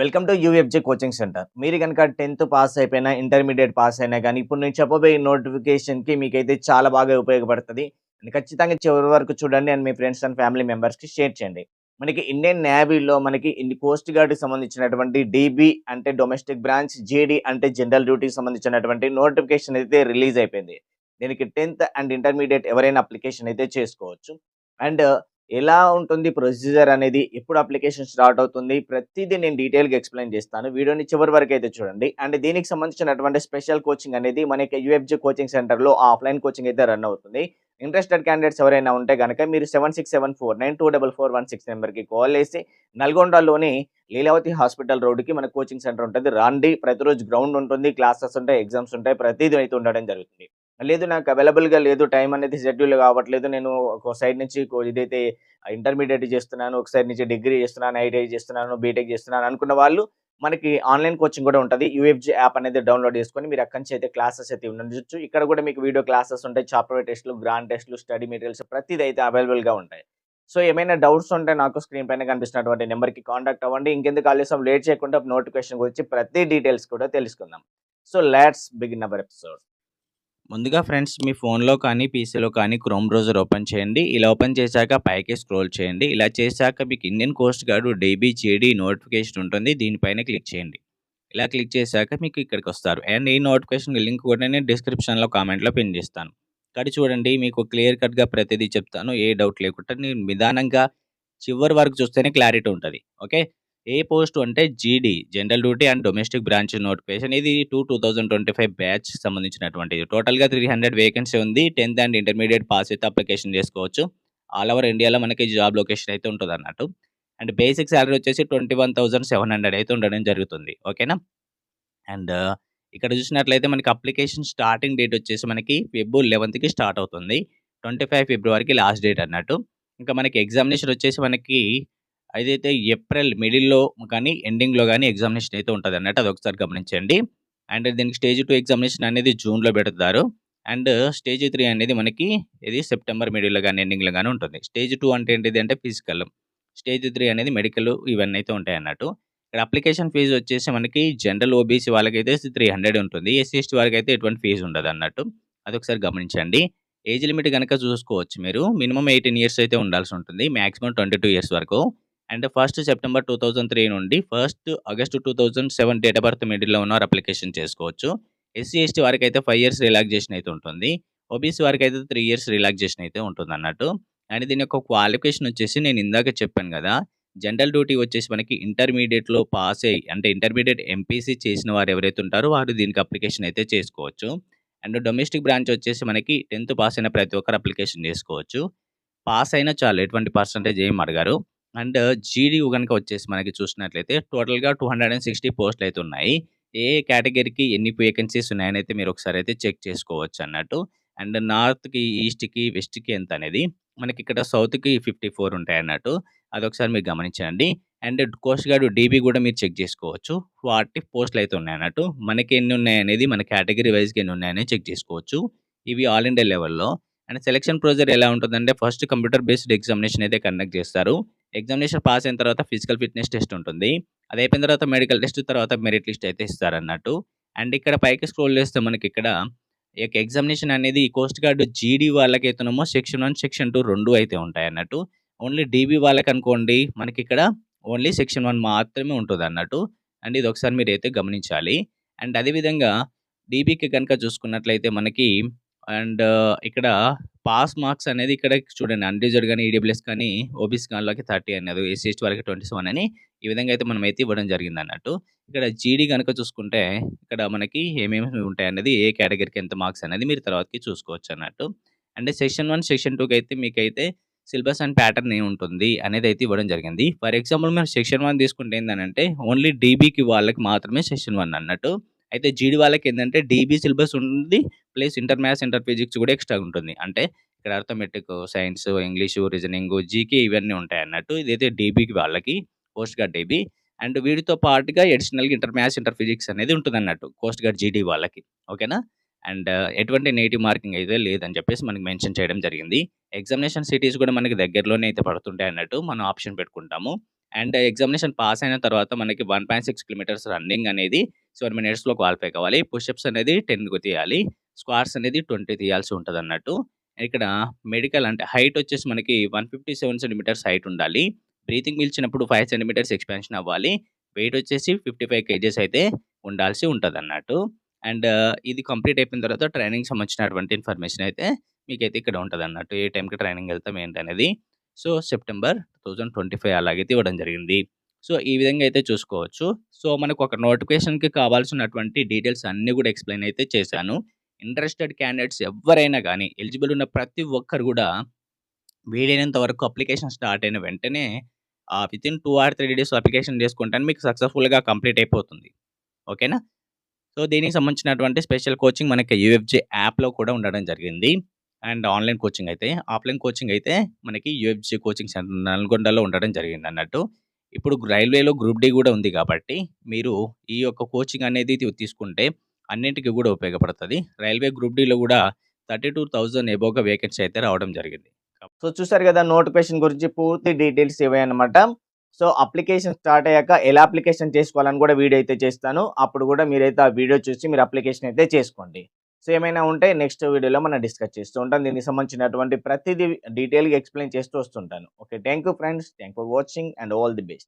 Welcome to UFG coaching centre మీరు కనుక tenth pass అయిపోయినా ఇంటర్మీడియట్ పాస్ అయినా కానీ ఇప్పుడు నేను చెప్పబోయే నోటిఫికేషన్కి మీకైతే చాలా బాగా ఉపయోగపడుతుంది. ఖచ్చితంగా చివరి వరకు చూడండి అండ్ మీ ఫ్రెండ్స్ అండ్ ఫ్యామిలీ మెంబర్స్కి షేర్ చేయండి. మనకి ఇండియన్ నేవీలో మనకి ఇన్ని కోస్ట్ గార్డ్కి సంబంధించినటువంటి డీబీ అంటే డొమెస్టిక్ బ్రాంచ్ జేడీ అంటే జనరల్ డ్యూటీకి సంబంధించినటువంటి నోటిఫికేషన్ అయితే రిలీజ్ అయిపోయింది. దీనికి టెన్త్ అండ్ ఇంటర్మీడియట్ ఎవరైనా అప్లికేషన్ అయితే చేసుకోవచ్చు. అండ్ ఎలా ఉంటుంది ప్రొసీజర్ అనేది ఎప్పుడు అప్లికేషన్ స్టార్ట్ అవుతుంది ప్రతిదీ నేను డీటెయిల్గా ఎక్స్ప్లెయిన్ చేస్తాను. వీడియోని చివరి వరకు అయితే చూడండి. అండ్ దీనికి సంబంధించినటువంటి స్పెషల్ కోచింగ్ అనేది మనకి యూఎఫ్జే కోచింగ్ సెంటర్లో ఆఫ్లైన్ కోచింగ్ అయితే రన్ అవుతుంది. ఇంట్రెస్టెడ్ క్యాండిడేట్స్ ఎవరైనా ఉంటే కనుక మీరు seven six seven four nine two double four one six నెంబర్కి కాల్ చేసి నల్గొండలోని లీలావతి హాస్పిటల్ రోడ్డుకి మన కోచింగ్ సెంటర్ ఉంటుంది. రండి. ప్రతిరోజు గ్రౌండ్ ఉంటుంది. క్లాసెస్ ఉంటాయి. ఎగ్జామ్స్ ఉంటాయి. ప్రతిదీ అయితే ఉండడం జరుగుతుంది. లేదు నాకు అవైలబుల్గా లేదు టైం అనేది షెడ్యూల్ కావట్లేదు. నేను ఒక సైడ్ నుంచి ఇదైతే ఇంటర్మీడియట్ చేస్తున్నాను ఒక సైడ్ నుంచి డిగ్రీ చేస్తున్నాను ఐటీఐ చేస్తున్నాను బీటెక్ చేస్తున్నాను అనుకున్న వాళ్ళు మనకి ఆన్లైన్ కోచింగ్ కూడా ఉంటుంది. యూఎఫ్జీ యాప్ అనేది డౌన్లోడ్ చేసుకొని మీరు అక్కడి నుంచి అయితే క్లాసెస్ అయితే ఉండొచ్చు. ఇక్కడ కూడా మీకు వీడియో క్లాసెస్ ఉంటాయి. చాప్టర్ టెస్ట్లు గ్రాండ్ టెస్ట్లు స్టడీ మెటీరియల్స్ ప్రతిదీ అయితే అవైలబుల్గా ఉంటాయి. సో ఏమైనా డౌట్స్ ఉంటే నాకు స్క్రీన్ పైన కనిపిస్తున్నటువంటి నెంబర్కి కాంటాక్ట్ అవ్వండి. ఇంకెందుకు ఆలస్యం లేట్ చేయకుండా నోటిఫికేషన్ గురించి ప్రతి డీటెయిల్స్ కూడా తెలుసుకుందాం. So let's begin our episode. ముందుగా ఫ్రెండ్స్ మీ ఫోన్లో కానీ పీసీలో కానీ క్రోమ్ బ్రౌజర్ ఓపెన్ చేయండి. ఇలా ఓపెన్ చేశాక పైకి స్క్రోల్ చేయండి. ఇలా చేశాక మీకు Indian coast guard DB notification ఉంటుంది. దీనిపైన క్లిక్ చేయండి. ఇలా క్లిక్ చేశాక మీకు ఇక్కడికి వస్తారు. అండ్ ఈ నోటిఫికేషన్ లింక్ కూడా నేను డిస్క్రిప్షన్లో కామెంట్లో పిన్ చేస్తాను. ఇక్కడ చూడండి మీకు క్లియర్ కట్గా ప్రతిదీ చెప్తాను. ఏ డౌట్ లేకుండా నేను నిదానంగా చివరి వరకు చూస్తేనే క్లారిటీ ఉంటుంది. ఓకే? ఏ పోస్ట్ అంటే GD general duty and domestic branch notification ఇది two two thousand twenty five batch సంబంధించినటువంటిది. టోటల్గా త్రీ హండ్రెడ్ వేకెన్సీ ఉంది. టెన్త్ అండ్ ఇంటర్మీడియట్ పాస్ అయితే అప్లికేషన్ చేసుకోవచ్చు. ఆల్ ఓవర్ ఇండియాలో మనకి జాబ్ లొకేషన్ అయితే ఉంటుంది అన్నట్టు. అండ్ బేసిక్ శాలరీ వచ్చేసి twenty one thousand seven hundred అయితే ఉండడం జరుగుతుంది. ఓకేనా అండ్ uh, ఇక్కడ చూసినట్లయితే మనకి అప్లికేషన్ స్టార్టింగ్ డేట్ వచ్చేసి మనకి ఫిబ్ లెవెన్త్కి స్టార్ట్ అవుతుంది. ట్వంటీ ఫైవ్ ఫిబ్రవరికి లాస్ట్ డేట్ అన్నట్టు. ఇంకా మనకి ఎగ్జామినేషన్ వచ్చేసి మనకి అదైతే ఏప్రిల్ మిడిల్లో కానీ ఎండింగ్లో కానీ ఎగ్జామినేషన్ అయితే ఉంటుంది అన్నట్టు అది ఒకసారి గమనించండి. అండ్ దీనికి స్టేజ్ టూ ఎగ్జామినేషన్ అనేది జూన్లో పెడతారు అండ్ స్టేజ్ త్రీ అనేది మనకి ఇది సెప్టెంబర్ మిడిల్లో కానీ ఎండింగ్లో కానీ ఉంటుంది. స్టేజ్ టూ అంటే ఏంటిది అంటే ఫిజికల్. స్టేజ్ త్రీ అనేది మెడికల్ ఇవన్నీ అయితే ఉంటాయి అన్నట్టు. ఇక్కడ అప్లికేషన్ ఫీజు వచ్చేసి మనకి జనరల్ ఓబీసీ వాళ్ళకైతే త్రీ హండ్రెడ్ ఉంటుంది. ఎస్సీ ఎస్టీ వారికి అయితే ఎటువంటి ఫీజు ఉండదు అన్నట్టు. అది ఒకసారి గమనించండి. ఏజ్ లిమిట్ కనుక చూసుకోవచ్చు మీరు. మినిమం ఎయిటీన్ ఇయర్స్ అయితే ఉండాల్సి ఉంటుంది. మ్యాక్సిమం ట్వంటీ టూ ఇయర్స్ వరకు. And first September two thousand three నుండి first August two thousand seven date of birth మిడిల్లో ఉన్నవారు అప్లికేషన్ చేసుకోవచ్చు. ఎస్సీ ఎస్టీ వారికి అయితే ఫైవ్ ఇయర్స్ రిలాక్సేషన్ అయితే ఉంటుంది. ఓబీసీ వారికి అయితే త్రీ ఇయర్స్ రిలాక్సేషన్ అయితే ఉంటుంది అన్నట్టు. అండ్ దీని యొక్క క్వాలిఫికేషన్ వచ్చేసి నేను ఇందాక చెప్పాను కదా జనరల్ డ్యూటీ వచ్చేసి మనకి ఇంటర్మీడియట్లో పాస్ అయ్యి అంటే ఇంటర్మీడియట్ ఎంపీసీ చేసిన వారు ఎవరైతే ఉంటారో వారు దీనికి అప్లికేషన్ అయితే చేసుకోవచ్చు. అండ్ డొమెస్టిక్ బ్రాంచ్ వచ్చేసి మనకి టెన్త్ పాస్ అయిన ప్రతి ఒక్కరు అప్లికేషన్ చేసుకోవచ్చు. పాస్ అయినా చాలు ఎటువంటి పర్సంటేజ్ ఏం అడగారు. అండ్ జీడీ కనుక వచ్చేసి మనకి చూసినట్లయితే టోటల్గా టూ హండ్రెడ్ అండ్ సిక్స్టీ పోస్టులు అయితే ఉన్నాయి ఏ కేటగిరీకి ఎన్ని వేకెన్సీస్ ఉన్నాయని అయితే మీరు ఒకసారి అయితే చెక్ చేసుకోవచ్చు అన్నట్టు. అండ్ నార్త్కి ఈస్ట్కి వెస్ట్కి ఎంత అనేది మనకి ఇక్కడ సౌత్కి ఫిఫ్టీ ఫోర్ ఉంటాయి అన్నట్టు. అదొకసారి మీరు గమనించండి. అండ్ కోస్ట్ గార్డు డీబీ కూడా మీరు చెక్ చేసుకోవచ్చు. వాటి పోస్టులు అయితే ఉన్నాయి అన్నట్టు. మనకి ఎన్ని ఉన్నాయి అనేది మన కేటగిరీ వైజ్కి ఎన్ని ఉన్నాయని చెక్ చేసుకోవచ్చు. ఇవి ఆల్ ఇండియా లెవెల్లో. అండ్ సెలక్షన్ ప్రొసీజర్ ఎలా ఉంటుందంటే ఫస్ట్ కంప్యూటర్ బేస్డ్ ఎగ్జామినేషన్ అయితే కండక్ట్ చేస్తారు. ఎగ్జామినేషన్ పాస్ అయిన తర్వాత ఫిజికల్ ఫిట్నెస్ టెస్ట్ ఉంటుంది. అది అయిపోయిన తర్వాత మెడికల్ టెస్ట్ తర్వాత మెరిట్ లిస్ట్ అయితే ఇస్తారన్నట్టు. అండ్ ఇక్కడ పైకి స్క్రోల్ చేస్తే మనకి ఇక్కడ ఈ యొక్క ఎగ్జామినేషన్ అనేది కోస్ట్ గార్డ్ జీడీ వాళ్ళకి అయితేనేమో సెక్షన్ వన్ సెక్షన్ టూ రెండు అయితే ఉంటాయి అన్నట్టు ఓన్లీ డీబీ వాళ్ళకి అనుకోండి మనకి ఇక్కడ ఓన్లీ సెక్షన్ వన్ మాత్రమే ఉంటుంది అన్నట్టు అండ్ ఇది ఒకసారి మీరు అయితే గమనించాలి. అండ్ అదేవిధంగా డీబీకి కనుక చూసుకున్నట్లయితే మనకి అండ్ ఇక్కడ పాస్ మార్క్స్ అనేది ఇక్కడ చూడండి అన్రిజర్వ్ కానీ ఈడబ్ల్యూఎస్ కానీ ఓబీసీ వాళ్ళకి థర్టీ అనేది ఎస్సీ ఎస్టీ వాళ్ళకి ట్వంటీ సెవెన్ అని ఈ విధంగా అయితే మనం అయితే ఇవ్వడం జరిగింది అన్నట్టు ఇక్కడ జీడీ కనుక చూసుకుంటే ఇక్కడ మనకి ఏమేమి ఉంటాయి అనేది ఏ కేటగిరీకి ఎంత మార్క్స్ అనేది మీరు తర్వాతకి చూసుకోవచ్చు అన్నట్టు అంటే సెక్షన్ వన్ సెక్షన్ టూకి అయితే మీకైతే సిలబస్ అండ్ ప్యాటర్న్ ఏమి ఉంటుంది అనేది అయితే ఇవ్వడం జరిగింది. ఫర్ ఎగ్జాంపుల్ మీరు సెక్షన్ వన్ తీసుకుంటే ఏంటంటే ఓన్లీ డీబీకి వాళ్ళకి మాత్రమే సెక్షన్ వన్ అన్నట్టు. అయితే జీడి వాళ్ళకి ఏంటంటే డీబీ సిలబస్ ఉంటుంది plus inter maths inter physics కూడా ఎక్స్ట్రా ఉంటుంది. అంటే ఇక్కడ arithmetic science English reasoning GK ఇవన్నీ ఉంటాయి అన్నట్టు. ఇదైతే డీబీకి వాళ్ళకి పోస్ట్ గార్డ్ డీబీ అండ్ వీటితో పాటుగా అడిషనల్గా ఇంటర్ మ్యాథ్స్ ఇంటర్ ఫిజిక్స్ అనేది ఉంటుంది అన్నట్టు కోస్ట్ గార్డ్ జీడీ వాళ్ళకి. ఓకేనా అండ్ uh, ఎటువంటి నెగిటివ్ మార్కింగ్ అయితే లేదని చెప్పేసి మనకి మెన్షన్ చేయడం జరిగింది. ఎగ్జామినేషన్ సిటీస్ కూడా మనకి దగ్గరలోనే అయితే పడుతుంటాయి అన్నట్టు మనం ఆప్షన్ పెట్టుకుంటాము. అండ్ ఎగ్జామినేషన్ పాస్ అయిన తర్వాత మనకి 1.6 కిలోమీటర్స్ రన్నింగ్ అనేది సెవెన్ మినిట్స్‌లో క్వాలిఫై కావాలి. పుషప్స్ అనేది 10 తీయాలి. స్క్వార్స్ అనేది 20 తీయాల్సి ఉంటుంది అన్నట్టు ఇక్కడ మెడికల్ అంటే హైట్ వచ్చేసి మనకి 157 సెంటీమీటర్స్ హైట్ ఉండాలి. బ్రీతింగ్ పీల్చినప్పుడు ఫైవ్ సెంటీమీటర్స్ ఎక్స్‌పాన్షన్ అవ్వాలి. వెయిట్ వచ్చేసి 55 కేజీస్ అయితే ఉండాల్సి ఉంటుంది అన్నట్టు అండ్ ఇది కంప్లీట్ అయిపోయిన తర్వాత ట్రైనింగ్ సంబంధించినటువంటి ఇన్ఫర్మేషన్ అయితే మీకైతే ఇక్కడ ఉంటుంది అన్నట్టు ఏ టైంకి ట్రైనింగ్ వెళ్తాం ఏంటనేది. సో, సెప్టెంబర్ 2025 అలాగైతే ఇవ్వడం జరిగింది. సో, ఈ విధంగా అయితే చూసుకోవచ్చు. సో, మనకు ఒక నోటిఫికేషన్‌కి కావాల్సినటువంటి డీటెయిల్స్ అన్నీ కూడా ఎక్స్‌ప్లెయిన్ అయితే చేశాను. ఇంట్రెస్టెడ్ క్యాండిడేట్స్ ఎవ్వరైనా గానీ ఎలిజిబుల్ ఉన్న ప్రతి ఒక్కరు గూడా వీలైనంత వరకు అప్లికేషన్ స్టార్ట్ అయిన వెంటనే ఆహ్, వితిన్ 2 ఆర్ 3 డేస్‌లో అప్లికేషన్ చేసుకుంటేనే మీకు సక్సెస్‌ఫుల్‌గా కంప్లీట్ అయిపోతుంది. ఓకేనా? సో, దీనికి సంబంధించినటువంటి స్పెషల్ కోచింగ్ మనకి యూఎఫ్‌జే యాప్‌లో కూడా ఉండడం జరిగింది. అండ్ ఆన్‌లైన్ కోచింగ్ అయితే. ఆఫ్‌లైన్ కోచింగ్ అయితే మనకి యూఎఫ్జీ కోచింగ్ సెంటర్ నల్గొండలో ఉండడం జరిగిందన్నట్టు. ఇప్పుడు రైల్వేలో గ్రూప్ డి కూడా ఉంది కాబట్టి మీరు ఈ యొక్క కోచింగ్ అనేది తీసుకుంటే అన్నింటికి కూడా ఉపయోగపడుతుంది రైల్వే గ్రూప్ డిలో కూడా థర్టీ టూ థౌజండ్ ఎబోగా వేకెన్సీ అయితే రావడం జరిగింది. సో, చూసారు కదా నోటిఫికేషన్ గురించి పూర్తి డీటెయిల్స్ ఇవే సో, అప్లికేషన్ స్టార్ట్ అయ్యాక ఎలా అప్లికేషన్ చేసుకోవాలని కూడా వీడియో అయితే చేస్తాను. అప్పుడు కూడా మీరైతే ఆ వీడియో చూసి మీరు అప్లికేషన్ అయితే చేసుకోండి. సో, ఏమైనా ఉంటే నెక్స్ట్ వీడియోలో మనం డిస్కస్ చేస్తూ ఉంటాం. దీనికి సంబంధించినటువంటి ప్రతిదీ డీటెయిల్‌గా ఎక్స్‌ప్లెయిన్ చేస్తూ వస్తుంటాను. Okay. Thank you friends. Thank for watching and all the best.